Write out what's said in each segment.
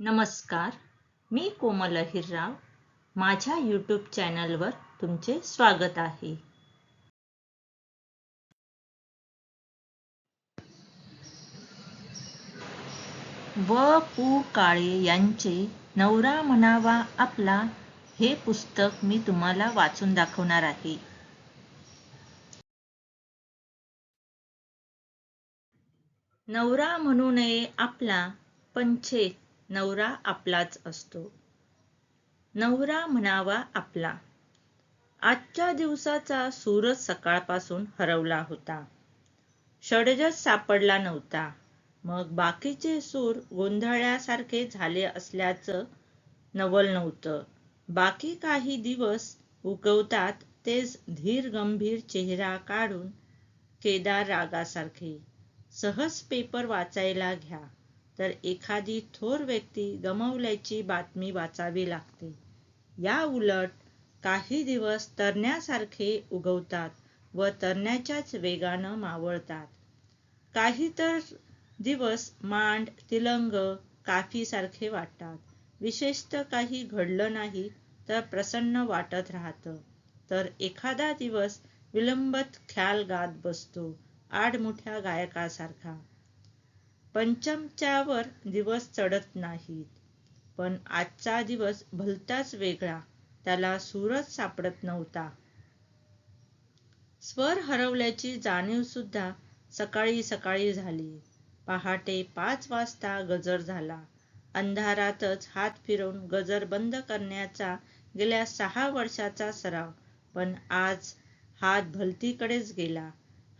नमस्कार मी कोमल अहिरराव माझ्या यूट्यूब चॅनलवर तुमचे स्वागत आहे. व पु काळे यांचे नवरा म्हणावा आपला हे पुस्तक मी तुम्हाला वाचून दाखवणार आहे. नवरा म्हणू नये आपला पण नवरा आपलाच असतो. नवरा म्हणावा आपला. आजच्या दिवसाचा सूरज सकाळपासून हरवला होता. षडजच सापडला नव्हता. मग बाकीचे सूर गोंधळ्यासारखे झाले असल्याचं नवल नव्हतं. बाकी काही दिवस उगवतात तेच धीर गंभीर चेहरा काढून केदार रागासारखे. सहज पेपर वाचायला घ्या. तर एखादी थोर व्यक्ती गमावल्याची बातमी वाचावी लागते. या उलट काही दिवस तरण्यासारखे उगवतात व तरण्याच्याच वेगानं मावळतात. काही तर दिवस मांड तिलंग काफीसारखे वाटतात. विशेषतः काही घडलं नाही तर प्रसन्न वाटत राहतं. तर एखादा दिवस विलंबत ख्याल गात बसतो आडमुठ्या गायकासारखा. पंचमच्यावर दिवस चढत नाहीत. पण आजचा दिवस भलताच वेगळा. त्याला सूरच सापडत नव्हता. स्वर हरवल्याची जाणीव सुद्धा सकाळी सकाळी झाली. पहाटे पाच वाजता गजर झाला. अंधारातच हात फिरवून गजर बंद करण्याचा गेल्या सहा वर्षाचा सराव. पण आज हात भलतीकडेच गेला.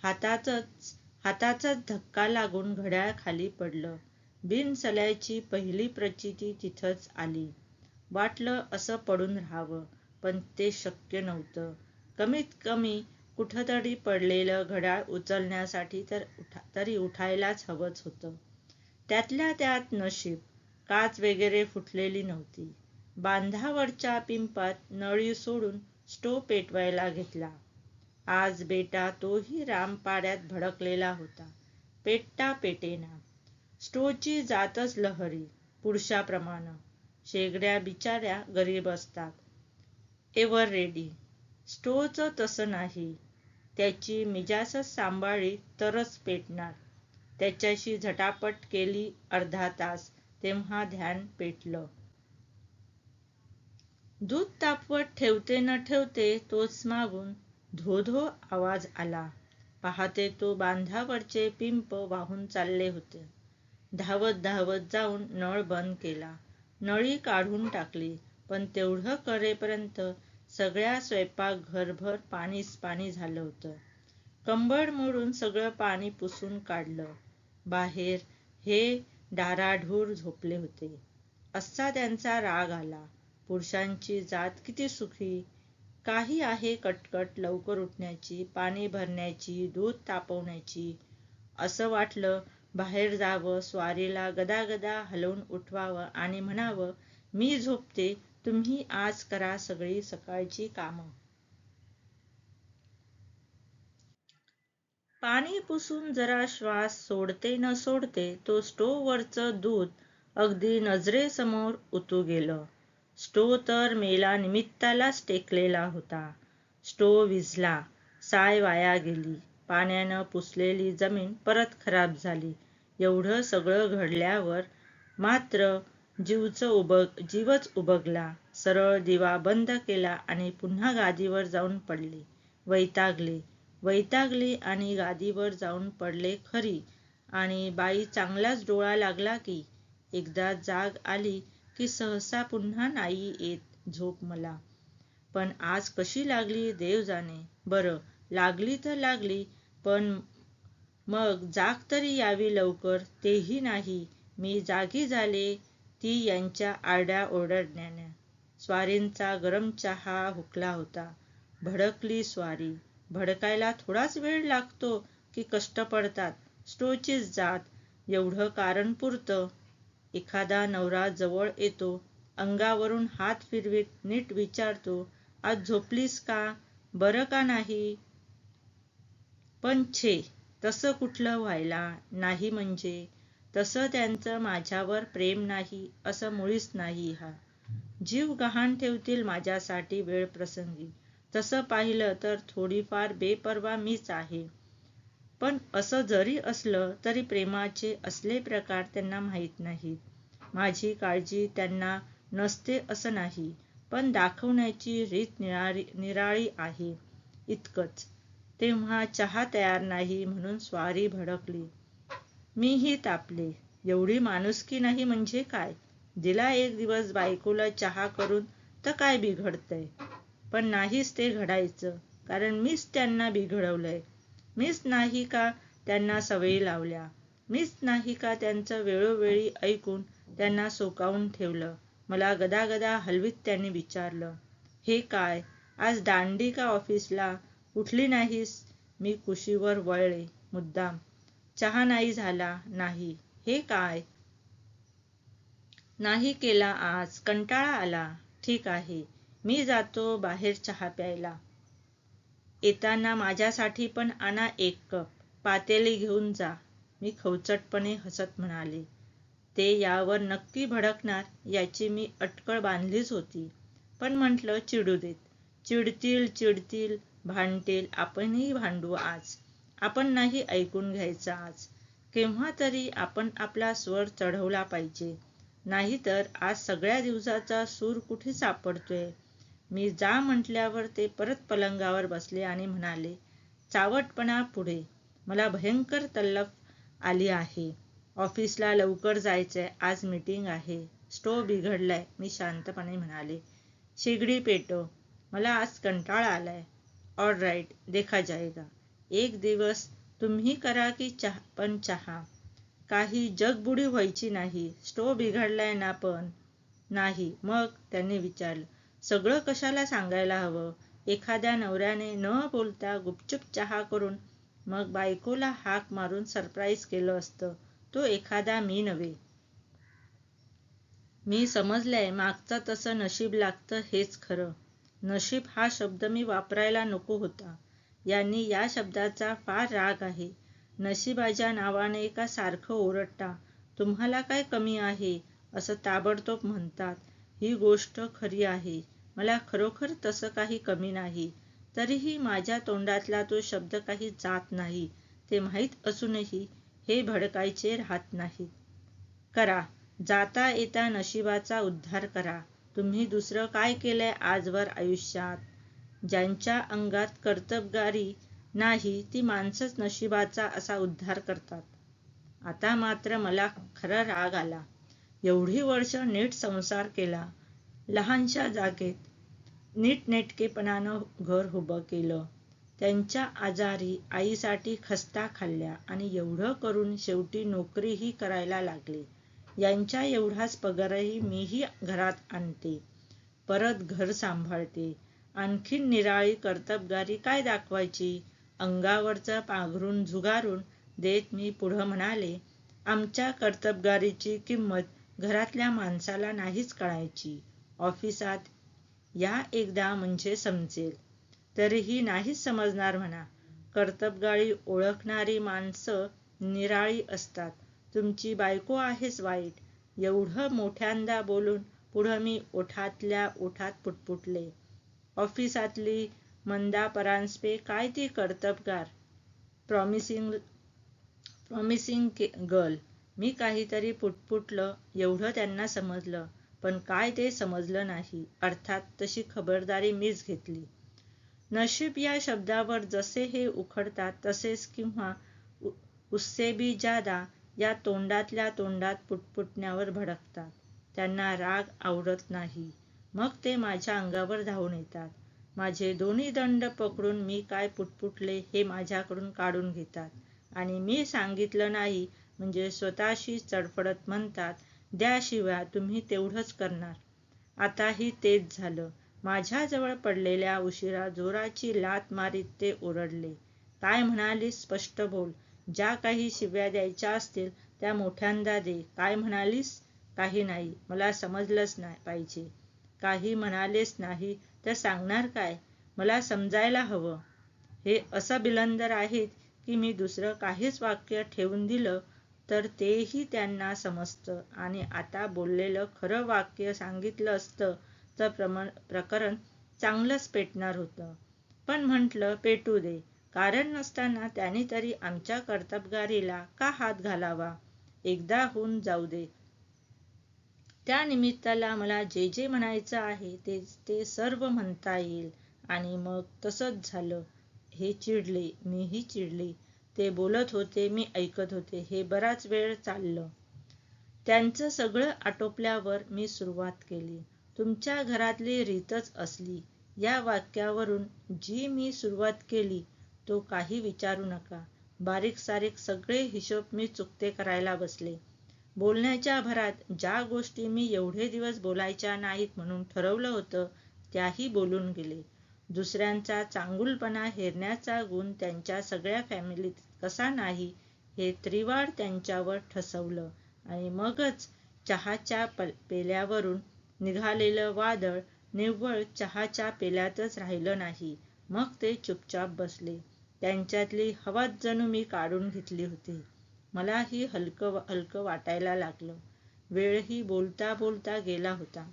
हातातच हाताचाच धक्का लागून घड्याळ खाली पडलं. बिनसल्याची पहिली प्रचिती तिथंच आली. वाटलं असं पडून राहावं पण ते शक्य नव्हतं. कमीत कमी कुठंतरी पडलेलं घड्याळ उचलण्यासाठी तर उठा तरी उठायलाच हवंच होतं. त्यातल्या त्यात नशीब काच वगैरे फुटलेली नव्हती. बांधावरच्या पिंपात नळी सोडून स्टोव पेटवायला घेतला. आज बेटा तोही रामपाड्यात भडकलेला होता. पेटता पेटेना. स्टोची जातच लहरी पुरुषाप्रमाणे शेगड्या बिचाऱ्या गरीब असतात. Ever ready. स्टोचं तसं नाही. त्याची मिजासच सांभाळी तरच पेटणार. त्याच्याशी झटापट केली अर्धा तास तेव्हा ध्यान पेटलं. दूध तापवत ठेवते न ठेवते तोच मागून धो धो आवाज आला. पाहते तो बांधावरचे पिंप वाहून चालले होते. धावत धावत जाऊन नळ बंद केला. नळी काढून टाकली. पण तेवढं करेपर्यंत सगळ्या स्वयंपाक घरभर पाणीच पाणी झालं होतं. कंबड मोडून सगळं पाणी पुसून काढलं. बाहेर हे डाराढूर झोपले होते. असा त्यांचा राग आला. पुरुषांची जात किती सुखी काही आहे कटकट लवकर उठण्याची पाणी भरण्याची दूध तापवण्याची. असं वाटलं बाहेर जावं स्वारीला गदागदा हलवून उठवावं आणि म्हणावं मी झोपते तुम्ही आज करा सगळी सकाळची कामं. पाणी पुसून जरा श्वास सोडते न सोडते तो स्टोववरचं दूध अगदी नजरेसमोर उतू गेलं. स्टो तर मेला निमित्तालाच टेकलेला होता. स्टो विझला. साय वाया गेली. पाण्यानं पुसलेली जमीन परत खराब झाली. एवढं सगळं घडल्यावर मात्र जीवच उबग जीवच उबगला. सरळ दिवा बंद केला आणि पुन्हा गादीवर जाऊन पडले. वैतागले. वैतागले आणि गादीवर जाऊन पडले खरी. आणि बाई चांगलाच डोळा लागला की एकदा जाग आली की सहसा पुन्हा नाही येत झोप मला. पण आज कशी लागली देव जाणे. बरं लागली तर लागली पण मग जाग तरी यावी लवकर तेही नाही. मी जागी झाले ती यांच्या आरड्या ओरडण्याने. स्वारींचा गरम चहा हुकला होता. भडकली स्वारी. भडकायला थोडाच वेळ लागतो की कष्ट पडतात. स्टोचीच जात. एवढं कारण पुरतं. एखादा नवरा जवळ येतो अंगावरून हात फिरवीत नीट विचारतो आज झोपलीस का? बरं का नाही? पण छे तसं कुठलं व्हायला नाही म्हणजे तसं त्यांचं माझ्यावर प्रेम नाही असं मुळीच नाही हा. जीव गहाण ठेवतील माझ्यासाठी वेळ प्रसंगी. तसं पाहिलं तर थोडीफार बेपर्वा मीच आहे. पण असं जरी असलं तरी प्रेमाचे असले प्रकार त्यांना माहीत नाहीत. माझी काळजी त्यांना नसते असं नाही पण दाखवण्याची रीत निराळी निराळी आहे. इतकंच. तेव्हा चहा तयार नाही म्हणून स्वारी भडकली. मीही तापले. एवढी माणुसकी नाही म्हणजे काय? दिला एक दिवस बायकोला चहा करून तर काय बिघडतंय? पण नाहीच ते घडायचं कारण मीच त्यांना बिघडवलंय. मीच नाही का त्यांना सवयी लावल्या? मीच नाही का त्यांचं वेळोवेळी ऐकून त्यांना सोकावून ठेवलं? मला गदागदा हलवीत त्यांनी विचारलं हे काय? आज दांडी का ऑफिसला? उठली नाहीस? मी कुशीवर वळले मुद्दाम. चहा नाही झाला नाही. हे काय? नाही केला आज कंटाळा आला. ठीक आहे. मी जातो बाहेर चहा प्यायला. येताना माझ्यासाठी पण आणा एक कप. पातेली घेऊन जा. मी खवचटपणे हसत म्हणाले. ते यावर नक्की भडकणार याची मी अटकळ बांधलीच होती. पण म्हटलं चिडू देत. चिडतील चिडतील भांडतील. आपणही भांडू आज. आपण नाही ऐकून घ्यायचं आज. केव्हा तरी आपण आपला स्वर चढवला पाहिजे. नाहीतर आज सगळ्या दिवसाचा सूर कुठे सापडतोय? मी जा म्हटल्यावर ते परत पलंगावर बसले आणि म्हणाले चावटपणा पुढे. मला भयंकर तल्लफ आली आहे. ऑफिसला लवकर जायचंय. आज मीटिंग आहे. स्टोव बिघडलाय. मी शांतपणे म्हणाले शेगडी पेटो मला आज कंटाळा आलाय. ऑल राईट देखा जाएगा एक दिवस तुम्ही करा की चहा पण चहा. काही जगबुडी व्हायची नाही. स्टोव बिघडलाय ना पण नाही. मग त्यांनी विचारलं सगळं कशाला सांगायला हवं? एखाद्या नवऱ्याने न बोलता गुपचूप चहा करून मग बायकोला हाक मारून सरप्राईज केलं असतं. तो एखादा मी नव्हे. मी समजलंय मागचं तसं नशीब लागतं हेच खरं. नशीब हा शब्द मी वापरायला नको होता. यांनी या शब्दाचा फार राग आहे. नशिबाच्या नावाने एका सारखं ओरडता? तुम्हाला काय कमी आहे? असं ताबडतोब म्हणतात. ही गोष्ट खरी आहे. मला खरोखर तसं काही कमी नाही. तरीही माझ्या तोंडातला तो शब्द काही जात नाही. ते माहीत असूनही हे भडकायचे राहत नाहीत करा. जाता येता नशिबाचा उद्धार करा. तुम्ही दुसरं काय केलंय आजवर आयुष्यात? ज्यांच्या अंगात कर्तबगारी नाही ती माणसंच नशिबाचा असा उद्धार करतात. आता मात्र मला खरा राग आला. एवढी वर्ष नीट संसार केला. लहानशा जागेत नीटनेटकेपणानं घर उभं केलं. त्यांच्या आजारी आईसाठी खस्ता खाल्ल्या आणि एवढं करून शेवटी नोकरीही करायला लागली. यांच्या एवढाच पगारही मीही घरात आणते. परत घर सांभाळते. आणखीन निराळी कर्तबगारी काय दाखवायची? अंगावरचं पाघरून झुगारून देत मी पुढं म्हणाले आमच्या कर्तबगारीची किंमत घरातल्या माणसाला नाहीच कळायची. ऑफिसात या एकदा म्हणजे समजेल. तरीही नाहीच समजणार म्हणा. कर्तबगाळी ओळखणारी माणसं निराळी असतात. तुमची बायको आहेच वाईट. एवढं मोठ्यांदा बोलून पुढं मी ओठातल्या ओठात पुटपुटले. ऑफिसातली मंदा परांजपे काय ती कर्तबगार? प्रॉमिसिंग प्रॉमिसिंग गर्ल मी काहीतरी पुटपुटलं एवढं त्यांना समजलं पण काय ते समजलं नाही. अर्थात तशी खबरदारी मीच घेतली. नशीब या शब्दावर जसे हे उखडतात तसेच किंवा उससे जादा या तोंडातल्या तोंडात पुटपुटण्यावर भडकतात. त्यांना राग आवडत नाही. मग ते माझ्या अंगावर धावून येतात. माझे दोन्ही दंड पकडून मी काय पुटपुटले हे माझ्याकडून काढून घेतात. आणि मी सांगितलं नाही म्हणजे स्वतःशी चडफडत म्हणतात द्याशिवाय तुम्ही तेवढंच करणार. आताही तेच झालं. माझ्याजवळ पडलेल्या उशिरा जोराची लात मारीत ते ओरडले. काय म्हणाली स्पष्ट बोल. ज्या काही शिव्या द्यायच्या असतील त्या मोठ्यांदा दे. काय म्हणालीस? काही नाही. मला समजलंच नाही पाहिजे. काही म्हणालेच नाही तर सांगणार काय? मला समजायला हवं. हे असं बिलंदर आहेत की मी दुसरं काहीच वाक्य ठेवून दिलं तर तेही त्यांना समजतं. आणि आता बोललेलं खरं वाक्य सांगितलं असतं तर प्रकरण चांगलंच पेटणार होतं. पण म्हटलं पेटू दे. कारण नसताना त्याने तरी आमच्या कर्तबगारीला का हात घालावा? एकदा होऊन जाऊ दे. त्या निमित्ताला मला जे जे म्हणायचं आहे ते ते सर्व म्हणता येईल. आणि मग तसंच झालं. हे चिडले मीही चिडले. ते बोलत होते मी ऐकत होते हे बराच वेळ चाललं. त्यांचं सगळं आटोपल्यावर मी सुरुवात केली. तुमच्या घरातली रीतच असली. या वाक्यावरून जी मी सुरुवात केली तो काही विचारू नका. बारीक सारीक सगळे हिशोब मी चुकते करायला बसले. बोलण्याच्या भरात ज्या गोष्टी मी एवढे दिवस बोलायच्या नाहीत म्हणून ठरवलं होतं त्याही बोलून गेले. दुसऱ्यांचा चांगुलपणा हेरण्याचा गुण त्यांच्या सगळ्या फॅमिलीत कसा नाही हे त्रिवार त्यांच्यावर ठसवलं. आणि मगच चहाच्या पेल्यावरून निघालेलं वादळ निव्वळ चहाच्या पेल्यातच राहिलं नाही. मग ते चुपचाप बसले. त्यांच्यातली हवाच जणू मी काढून घेतली होती. मलाही हलकं हलकं वाटायला लागलं. वेळही बोलता बोलता गेला होता.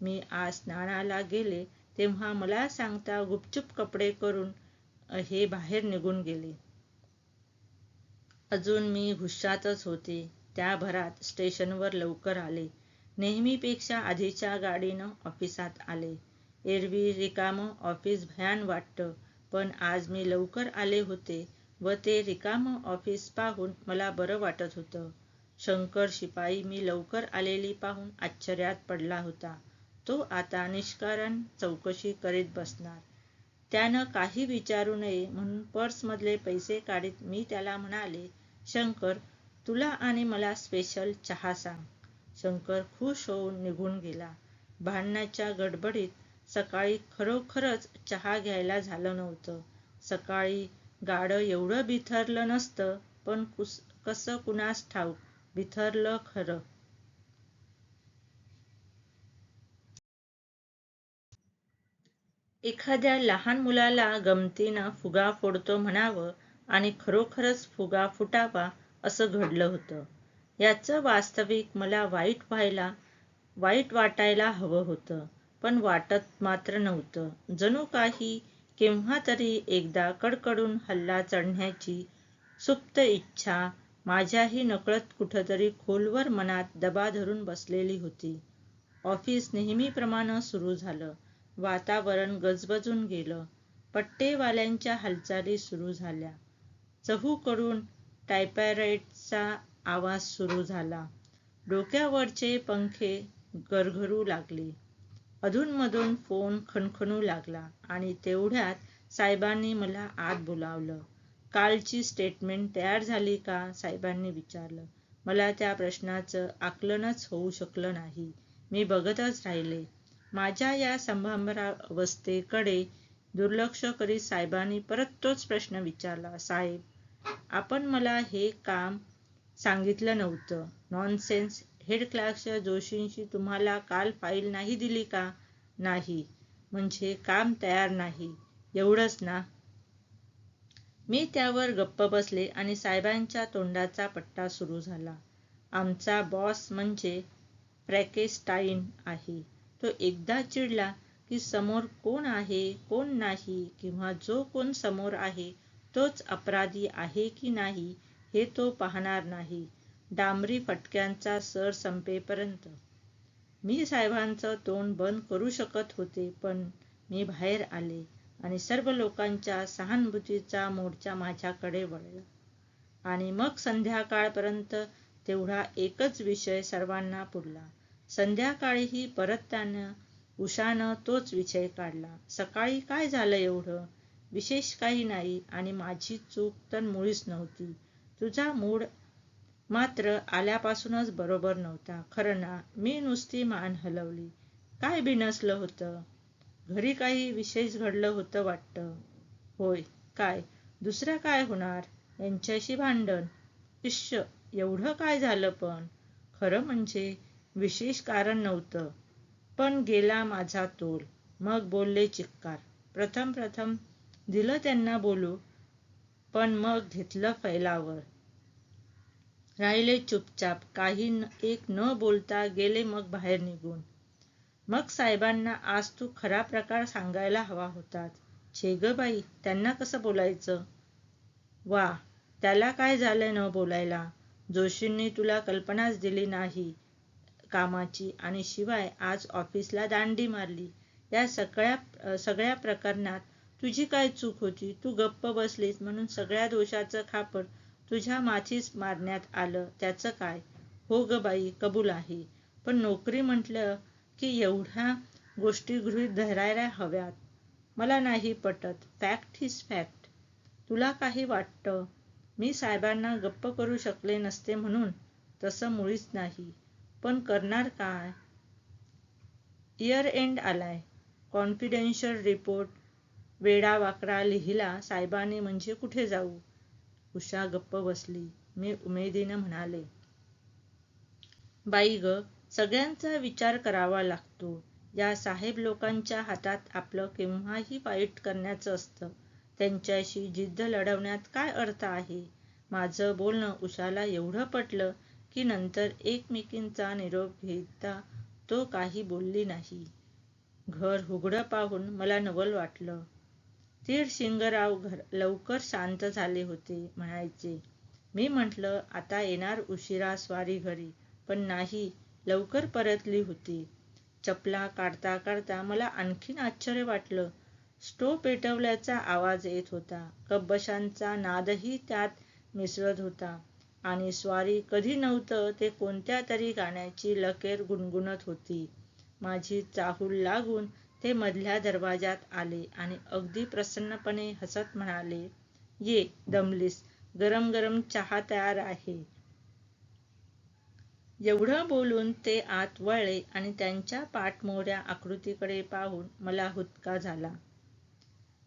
मी आज स्नानाला गेले तेव्हा मला सांगता गुपचूप कपडे करून हे बाहेर निघून गेले. अजून मी हुशातच होते. त्या भरात स्टेशनवर लवकर आले. नेहमीपेक्षा आधीच्या गाडीनं ऑफिसात आले. एरवी रिकामं ऑफिस भयान वाटतं पण आज मी लवकर आले होते व ते रिकामं ऑफिस पाहून मला बरं वाटत होतं. शंकर शिपाई मी लवकर आलेली पाहून आश्चर्यात पडला होता. तो आता निष्कारण चौकशी करीत बसणार. त्यानं काही विचारू नये म्हणून पर्समधले पैसे काढीत मी त्याला म्हणाले शंकर तुला आणि मला स्पेशल चहा सांग. शंकर खुश होऊन निघून गेला. भांडण्याच्या गडबडीत सकाळी खरोखरच चहा घ्यायला झालं नव्हतं. सकाळी गाडं एवढं बिथरलं नसतं पण कुस कसं कुणास ठाऊक बिथरलं खरं. एखाद्या लहान मुलाला गमतीनं फुगा फोडतो म्हणावं आणि खरोखरच फुगा फुटावा असं घडलं होतं. याचं वास्तविक मला वाईट व्हायला वाईट वाटायला हवं होतं पण वाटत मात्र नव्हतं. जणू काही केव्हा तरी एकदा कडकडून हल्ला चढण्याची सुप्त इच्छा माझ्याही नकळत कुठंतरी खोलवर मनात दबा धरून बसलेली होती. ऑफिस नेहमीप्रमाणे सुरू झालं. वातावरण गजबजून गेलं. पट्टेवाल्यांच्या हालचाली सुरू झाल्या. चहूकडून टायपरायटचा आवाज सुरू झाला. डोक्यावरचे पंखे गरगरू लागले. अधूनमधून फोन खणखणू लागला आणि तेवढ्यात साहेबांनी मला आत बोलावलं. कालची स्टेटमेंट तयार झाली का? साहेबांनी विचारलं. मला त्या प्रश्नाचं आकलनच होऊ शकलं नाही. मी बघतच राहिले. माझ्या या संभ्रमावस्थेकडे दुर्लक्ष करीत साहेबांनी परत तोच प्रश्न विचारला साहेब आपण मला हे काम सांगितलं नव्हतं. नॉनसेन्स हेड क्लार्कच्या जोशींशी तुम्हाला काल फाईल नाही दिली का? नाही. म्हणजे काम तयार नाही. एवढंच ना. मी त्यावर गप्प बसले आणि साहेबांच्या तोंडाचा पट्टा सुरू झाला. आमचा बॉस म्हणजे फ्रॅकेस्टाईन आहे. तो एकदा चिडला की समोर कोण आहे कोण नाही किंवा जो कोण समोर आहे तोच अपराधी आहे की नाही हे तो पाहणार नाही. डांबरी फटक्यांचा सर संपेपर्यंत. मी साहेबांचं तोंड बंद करू शकत होते पण मी बाहेर आले आणि सर्व लोकांच्या सहानुभूतीचा मोर्चा माझ्याकडे वळला. आणि मग संध्याकाळपर्यंत तेवढा एकच विषय सर्वांना पुरला. संध्याकाळीही परत त्यानं उषानं तोच विषय काढला. सकाळी काय झालं एवढं? विशेष काही नाही आणि माझी चूक तर मुळीच नव्हती. तुझा मूड मात्र आल्यापासूनच बरोबर नव्हता. खरं ना मी नुसती मान हलवली. काय बिनसलं होतं? घरी काही विशेष घडलं होतं वाटतं. होय काय? दुसरं काय होणार? यांच्याशी भांडण? इश्य एवढं काय झालं पण? खरं म्हणजे विशेष कारण नव्हतं. पण गेला माझा तोल. मग बोलले चिक्कार प्रथम प्रथम दिलं त्यांना बोलू पण मग घेतलं फैलावर. राहिले चुपचाप. काही एक न बोलता गेले मग बाहेर निघून. मग साहेबांना आज तू खरा प्रकार सांगायला हवा होतास. छे बाई त्यांना कसं बोलायचं? वा त्याला काय झालंय न बोलायला? जोशींनी तुला कल्पनाच दिली नाही. कामाची आणि शिवाय आज ऑफिसला दांडी मारली. या सगळ्या सगळ्या प्रकरणात तुझी काय चूक होती? तू गप्प बसलीस म्हणून सगळ्या दोषाचं खापर तुझ्या माथीच मारण्यात आलं. त्याचं काय? हो ग बाई कबूल आहे. पण नोकरी म्हटलं की एवढ्या गोष्टी गृहीत धरायला हव्यात. मला नाही पटत. फॅक्ट इज फॅक्ट तुला काही वाटतं? मी साहेबांना गप्प करू शकले नसते म्हणून तसं मुळीच नाही. पण करणार काय? इयर एंड आलाय. कॉन्फिडेन्शियल रिपोर्ट वेडा वाकडा लिहिला साहेबांनी म्हणजे कुठे जाऊ? उषा गप्प बसली. मी उमेदीनं म्हणाले बाई ग सगळ्यांचा विचार करावा लागतो. या साहेब लोकांच्या हातात आपलं केव्हाही वाईट करण्याचं असतं. त्यांच्याशी जिद्द लढवण्यात काय अर्थ आहे? माझं बोलणं उषाला एवढं पटलं की नंतर एकमेकींचा निरोप घेता तो काही बोलली नाही. घर हुगडं पाहून मला नवल वाटलं. तीर शिंगराव घर लवकर शांत झाले होते म्हणायचे मी म्हटलं आता येणार उशिरा स्वारी घरी पण नाही लवकर परतली होती. चपला काढता काढता मला आणखीन आश्चर्य वाटलं. स्टो पेटवल्याचा आवाज येत होता. कब्बशांचा नादही त्यात मिसळत होता. आणि स्वारी कधी नव्हतं ते कोणत्या तरी गाण्याची लकेर गुणगुणत होती. माझी चाहूल लागून ते मधल्या दरवाजात आले आणि अगदी प्रसन्नपणे हसत म्हणाले ये दमलीस गरम गरम चहा तयार आहे. एवढं बोलून ते आत वळले आणि त्यांच्या पाठमोऱ्या आकृतीकडे पाहून मला हुतका झाला.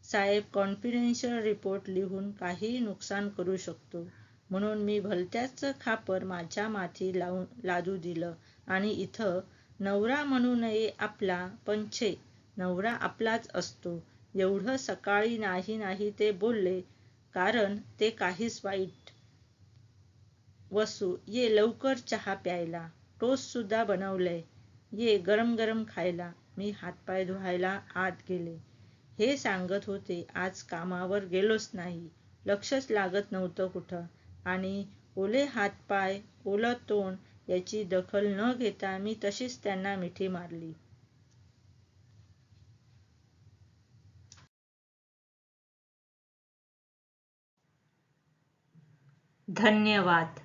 साहेब कॉन्फिडेन्शियल रिपोर्ट लिहून काहीही नुकसान करू शकतो. म्हणून मी भलत्याच खापर माझ्या माथी लावून लादू दिलं. आणि इथं नवरा म्हणू नये आपला पण छे नवरा आपलाच असतो. एवढं सकाळी नाही नाही ते बोलले कारण ते काहीच वाईट वसू ये लवकर चहा प्यायला. टोस्ट सुद्धा बनवलंय. ये गरम गरम खायला. मी हातपाय धुवायला आत गेले. हे सांगत होते आज कामावर गेलोच नाही. लक्षच लागत नव्हतं कुठं. आणि ओले हातपाय ओलं तोंड याची दखल न घेता मी तशीच त्यांना मिठी मारली. धन्यवाद.